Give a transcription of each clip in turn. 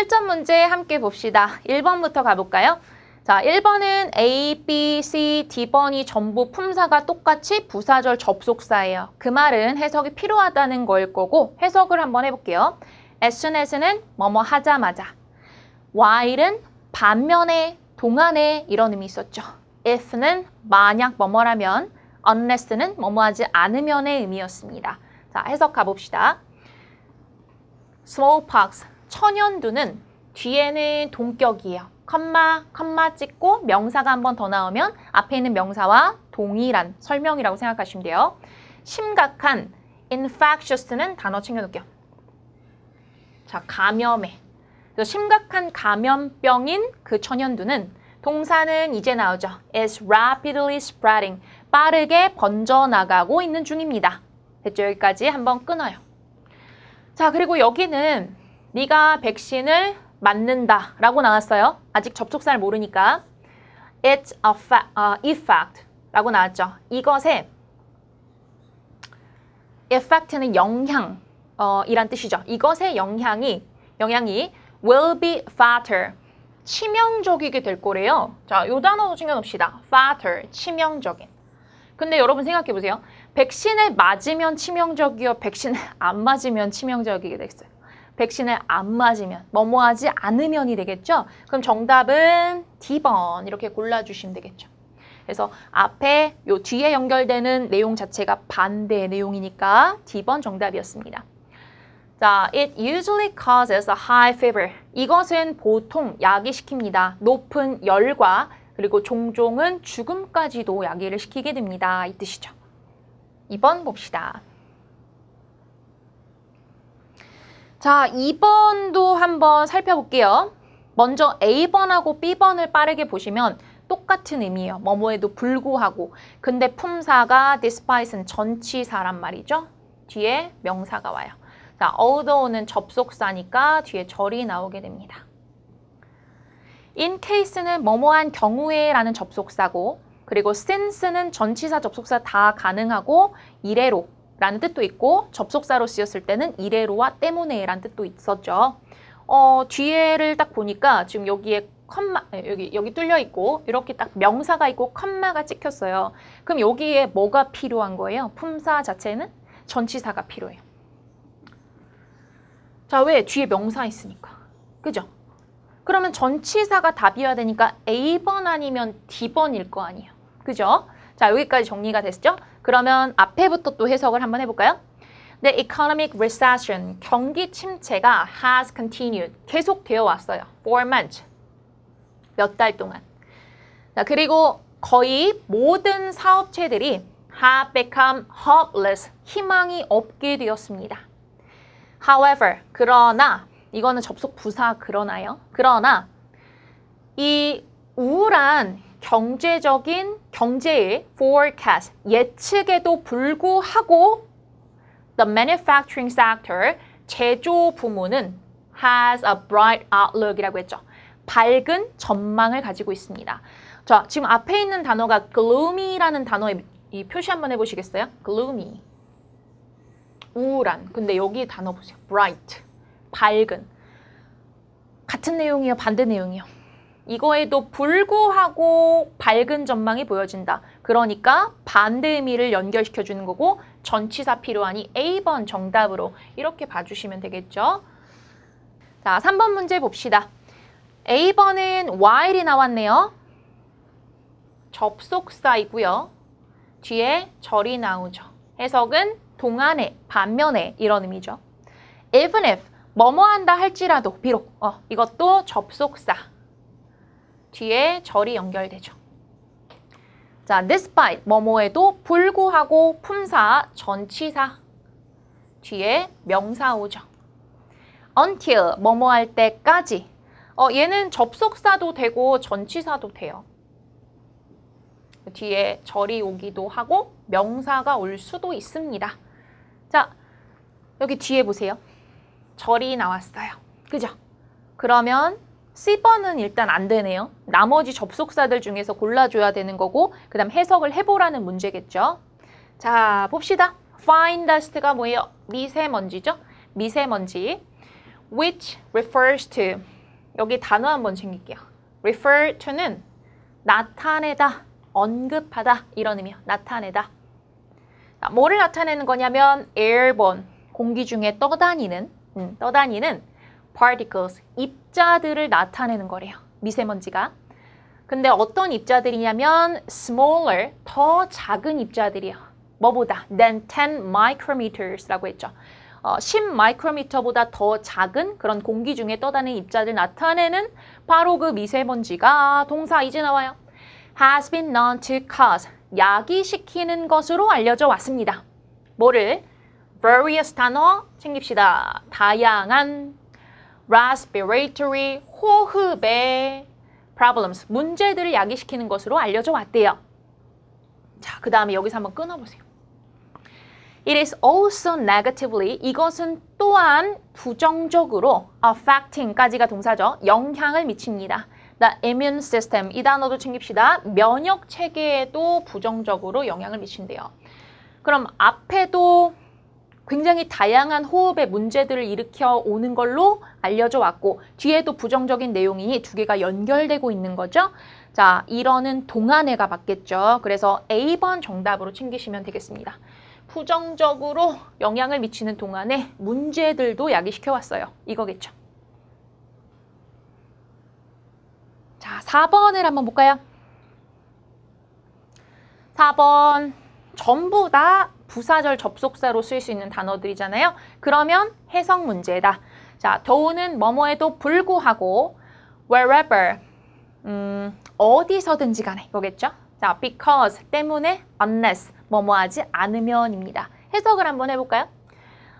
실전 문제 함께 봅시다. 1번부터 가볼까요? 자, 1번은 A, B, C, D번이 전부 품사가 똑같이 부사절 접속사예요. 그 말은 해석이 필요하다는 걸 거고 해석을 한번 해볼게요. as soon as는 뭐뭐 하자마자 while은 반면에, 동안에 이런 의미 있었죠. if는 만약 뭐뭐라면 unless는 뭐뭐 하지 않으면의 의미였습니다. 자, 해석 가봅시다. smallpox, 천연두는 뒤에는 동격이에요. 컴마, 컴마 찍고 명사가 한 번 더 나오면 앞에 있는 명사와 동일한 설명이라고 생각하시면 돼요. 심각한, infectious는 단어 챙겨놓을게요. 자, 감염에. 그래서 심각한 감염병인 그 천연두는 동사는 이제 나오죠. is rapidly spreading. 빠르게 번져나가고 있는 중입니다. 됐죠? 여기까지 한번 끊어요. 자, 그리고 여기는 네가 백신을 맞는다 라고 나왔어요. 아직 접촉사를 모르니까. It's a fa- uh, effect 라고 나왔죠. 이것의 effect는 영향 어, 이란 뜻이죠. 이것의 영향이 영향이 will be fatal 치명적이게 될 거래요. 자, 요 단어도 챙겨놓읍시다. fatal 치명적인. 근데 여러분 생각해 보세요. 백신을 맞으면 치명적이요. 백신을 안 맞으면 치명적이게 되겠어요. 백신을 안 맞으면 뭐뭐 하지 않으면이 되겠죠. 그럼 정답은 D번 이렇게 골라주시면 되겠죠. 그래서 앞에 요 뒤에 연결되는 내용 자체가 반대 내용이니까 D번 정답이었습니다. 자, it usually causes a high fever. 이것은 보통 야기 시킵니다. 높은 열과 그리고 종종은 죽음까지도 야기를 시키게 됩니다. 이 뜻이죠. 2번 봅시다. 자, 2번도 한번 살펴볼게요. 먼저 A번하고 B번을 빠르게 보시면 똑같은 의미예요. 뭐뭐에도 불구하고. 근데 품사가 despite는 전치사란 말이죠. 뒤에 명사가 와요. 자, although는 접속사니까 뒤에 절이 나오게 됩니다. in case는 뭐뭐한 경우에 라는 접속사고 그리고 since는 전치사 접속사 다 가능하고 이래로 라는 뜻도 있고 접속사로 쓰였을 때는 이래로와 때문에 라는 뜻도 있었죠. 어, 뒤에를 딱 보니까 지금 여기에 컴마 여기 여기 뚫려 있고 이렇게 딱 명사가 있고 컴마가 찍혔어요. 그럼 여기에 뭐가 필요한 거예요? 품사 자체는 전치사가 필요해요. 자, 왜? 뒤에 명사 있으니까. 그죠? 그러면 전치사가 답이어야 되니까 A번 아니면 D번일 거 아니에요. 그죠? 자, 여기까지 정리가 됐죠? 그러면 앞에부터 또 해석을 한번 해볼까요? The economic recession, 경기 침체가 has continued, 계속되어 왔어요. For months, 몇 달 동안. 자, 그리고 거의 모든 사업체들이 have become hopeless, 희망이 없게 되었습니다. However, 그러나, 이거는 접속 부사 그러나요. 그러나, 이 우울한 경제적인 경제의 forecast, 예측에도 불구하고 the manufacturing sector, 제조 부문은 has a bright outlook이라고 했죠. 밝은 전망을 가지고 있습니다. 자, 지금 앞에 있는 단어가 gloomy라는 단어의 이 표시 한번 해보시겠어요? gloomy. 우울한. 근데 여기 단어 보세요. bright. 밝은. 같은 내용이요? 반대 내용이요? 이거에도 불구하고 밝은 전망이 보여진다. 그러니까 반대 의미를 연결시켜 주는 거고 전치사 필요하니 A번 정답으로 이렇게 봐주시면 되겠죠. 자, 3번 문제 봅시다. A번은 while이 나왔네요. 접속사이고요. 뒤에 절이 나오죠. 해석은 동안에, 반면에 이런 의미죠. even if 뭐뭐 한다 할지라도 비록 어, 이것도 접속사 뒤에 절이 연결되죠. 자, despite 뭐뭐에도 불구하고 품사 전치사 뒤에 명사 오죠. until 뭐뭐 할 때까지 어, 얘는 접속사도 되고 전치사도 돼요. 뒤에 절이 오기도 하고 명사가 올 수도 있습니다. 자, 여기 뒤에 보세요. 절이 나왔어요. 그죠? 그러면 C번은 일단 안 되네요. 나머지 접속사들 중에서 골라줘야 되는 거고 그 다음 해석을 해보라는 문제겠죠. 자, 봅시다. fine dust가 뭐예요? 미세먼지죠? 미세먼지. which refers to 여기 단어 한번 챙길게요. refer to는 나타내다, 언급하다 이런 의미요. 나타내다. 자, 뭐를 나타내는 거냐면 airborne 공기 중에 떠다니는 음, 떠다니는 particles 입자들을 나타내는 거래요. 미세먼지가. 근데 어떤 입자들이냐면 smaller 더 작은 입자들이요. 뭐보다 than 10 micrometers라고 했죠. 어, 10 마이크로미터보다 더 작은 그런 공기 중에 떠다니는 입자들 나타내는 바로 그 미세먼지가 동사 이제 나와요. has been known to cause 야기시키는 것으로 알려져 왔습니다. 뭐를? various 단어 챙깁시다. 다양한 respiratory 호흡의 problems 문제들을 야기시키는 것으로 알려져 왔대요. 자, 그 다음에 여기서 한번 끊어보세요. It is also negatively 이것은 또한 부정적으로 affecting까지가 동사죠. 영향을 미칩니다. The immune system 이 단어도 챙깁시다. 면역 체계에도 부정적으로 영향을 미친대요. 그럼 앞에도 굉장히 다양한 호흡의 문제들을 일으켜 오는 걸로 알려져 왔고 뒤에도 부정적인 내용이 두 개가 연결되고 있는 거죠. 자, 이러는 동안에가 맞겠죠. 그래서 A번 정답으로 챙기시면 되겠습니다. 부정적으로 영향을 미치는 동안에 문제들도 야기시켜 왔어요. 이거겠죠. 자, 4번을 한번 볼까요? 4번 전부 다 부사절 접속사로 쓰일 수 있는 단어들이잖아요. 그러면 해석 문제다. 자, 더우는 뭐뭐에도 불구하고 wherever 음, 어디서든지 간에 이거겠죠? 자, because 때문에 unless 뭐뭐하지 않으면입니다. 해석을 한번 해볼까요?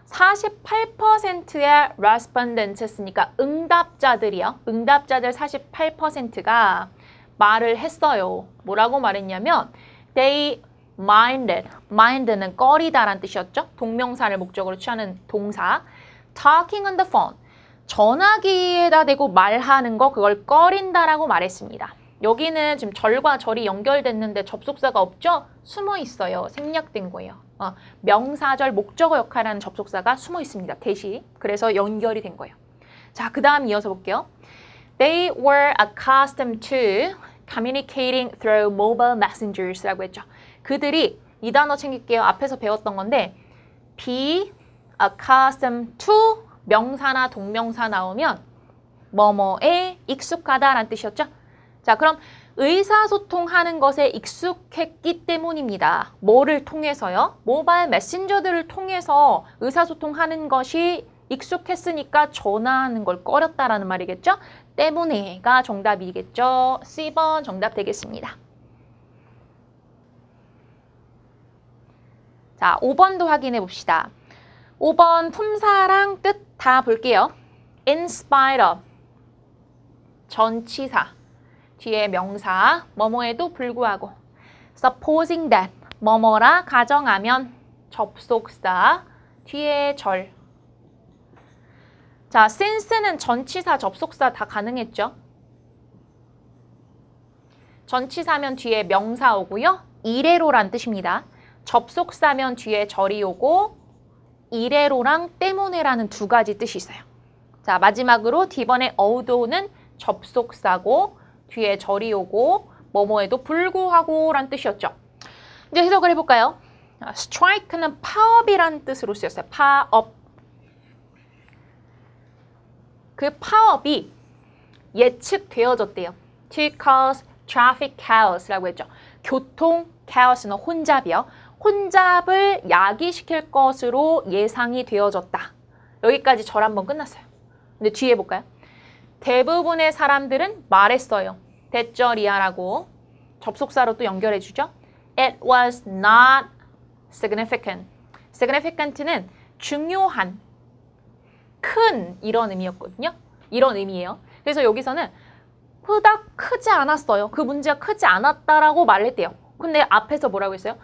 48%의 respondent였으니까 응답자들이요. 응답자들 48%가 말을 했어요. 뭐라고 말했냐면 they minded. mind는 꺼리다란 뜻이었죠. 동명사를 목적으로 취하는 동사. talking on the phone. 전화기에다 대고 말하는 거 그걸 꺼린다라고 말했습니다. 여기는 지금 절과 절이 연결됐는데 접속사가 없죠? 숨어 있어요. 생략된 거예요. 어, 명사절 목적어 역할하는 접속사가 숨어 있습니다. 대시. 그래서 연결이 된 거예요. 자, 그 다음 이어서 볼게요. They were accustomed to communicating through mobile messengers라고 했죠. 그들이 이 단어 챙길게요. 앞에서 배웠던 건데 be accustomed to 명사나 동명사 나오면 뭐뭐에 익숙하다라는 뜻이었죠. 자, 그럼 의사소통하는 것에 익숙했기 때문입니다. 뭐를 통해서요? 모바일 메신저들을 통해서 의사소통하는 것이 익숙했으니까 전화하는 걸 꺼렸다라는 말이겠죠? 때문에가 정답이겠죠? C번 정답 되겠습니다. 자, 5번도 확인해 봅시다. 5번 품사랑 뜻 다 볼게요. In spite of 전치사 뒤에 명사 뭐뭐에도 불구하고 supposing that 뭐뭐라 가정하면 접속사 뒤에 절 자, since는 전치사, 접속사 다 가능했죠? 전치사면 뒤에 명사 오고요. 이래로란 뜻입니다. 접속사면 뒤에 절이 오고 이래로랑 때문에라는 두 가지 뜻이 있어요. 자, 마지막으로 D번의 어우도는 접속사고 뒤에 절이 오고 뭐뭐에도 불구하고 란 뜻이었죠. 이제 해석을 해볼까요? 아, strike는 파업이란 뜻으로 쓰였어요. 파업. 그 파업이 예측되어졌대요. To cause traffic chaos라고 했죠. 교통 chaos는 혼잡이요. 혼잡을 야기시킬 것으로 예상이 되어졌다. 여기까지 절 한번 끝났어요. 근데 뒤에 볼까요? 대부분의 사람들은 말했어요. 대절이야라고 접속사로 또 연결해 주죠. It was not significant. significant는 중요한, 큰 이런 의미였거든요. 이런 의미예요. 그래서 여기서는 그닥 크지 않았어요. 그 문제가 크지 않았다라고 말했대요. 근데 앞에서 뭐라고 했어요?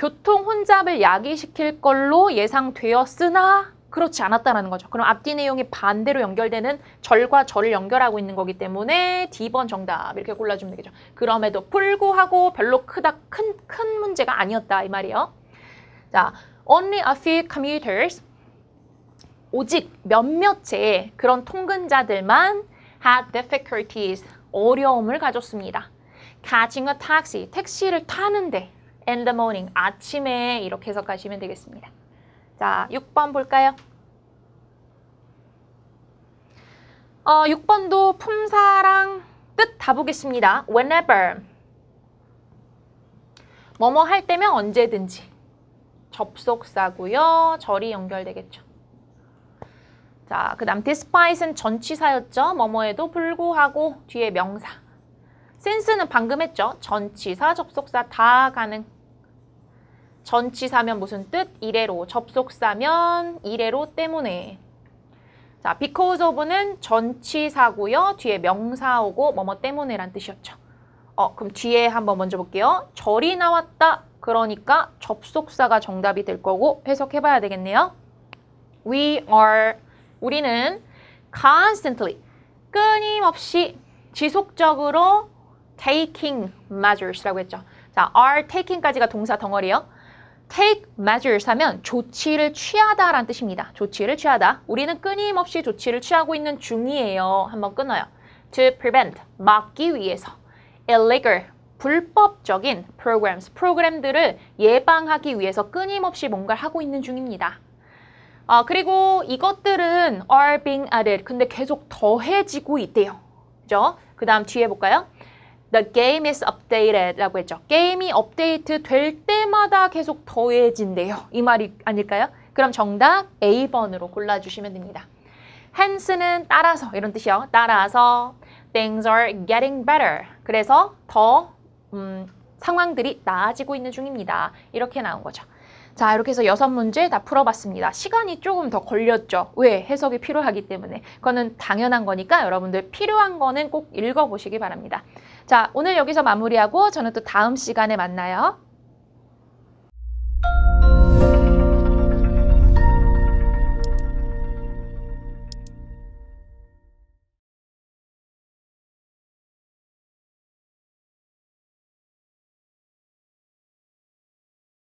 교통 혼잡을 야기시킬 걸로 예상되었으나 그렇지 않았다라는 거죠. 그럼 앞뒤 내용이 반대로 연결되는 절과 절을 연결하고 있는 거기 때문에 D번 정답 이렇게 골라주면 되겠죠. 그럼에도 불구하고 별로 크다 큰, 큰 문제가 아니었다 이 말이에요. 자, only a few commuters 오직 몇몇의 그런 통근자들만 had difficulties, 어려움을 가졌습니다. catching a taxi, 택시를 타는데 in the morning, 아침에 이렇게 해석하시면 되겠습니다. 자, 6번 볼까요? 어, 6번도 품사랑 뜻 다 보겠습니다. whenever 뭐뭐 할 때면 언제든지 접속사고요. 절이 연결되겠죠. 자, 그 다음 despite은 전치사였죠. 뭐뭐에도 불구하고 뒤에 명사. Since는 방금 했죠. 전치사, 접속사 다 가능. 전치사면 무슨 뜻? 이래로. 접속사면 이래로 때문에. 자, because of는 전치사고요. 뒤에 명사 오고 뭐뭐 때문에란 뜻이었죠. 어, 그럼 뒤에 한번 먼저 볼게요. 절이 나왔다. 그러니까 접속사가 정답이 될 거고 해석해봐야 되겠네요. We are 우리는 constantly 끊임없이 지속적으로 taking measures라고 했죠. 자, are taking까지가 동사 덩어리요. take measures 하면 조치를 취하다라는 뜻입니다. 조치를 취하다. 우리는 끊임없이 조치를 취하고 있는 중이에요. 한번 끊어요. to prevent 막기 위해서 illegal 불법적인 programs 프로그램들을 예방하기 위해서 끊임없이 뭔가를 하고 있는 중입니다. 아, 그리고 이것들은 are being added. 근데 계속 더해지고 있대요. 그죠? 그 다음 뒤에 볼까요? The game is updated 라고 했죠. 게임이 업데이트 될 때마다 계속 더해진대요. 이 말이 아닐까요? 그럼 정답 A번으로 골라주시면 됩니다. hence는 따라서 이런 뜻이요. 따라서 things are getting better. 그래서 더 음, 상황들이 나아지고 있는 중입니다. 이렇게 나온 거죠. 자, 이렇게 해서 여섯 문제 다 풀어봤습니다. 시간이 조금 더 걸렸죠. 왜? 해석이 필요하기 때문에. 그거는 당연한 거니까 여러분들 필요한 거는 꼭 읽어보시기 바랍니다. 자, 오늘 여기서 마무리하고 저는 또 다음 시간에 만나요.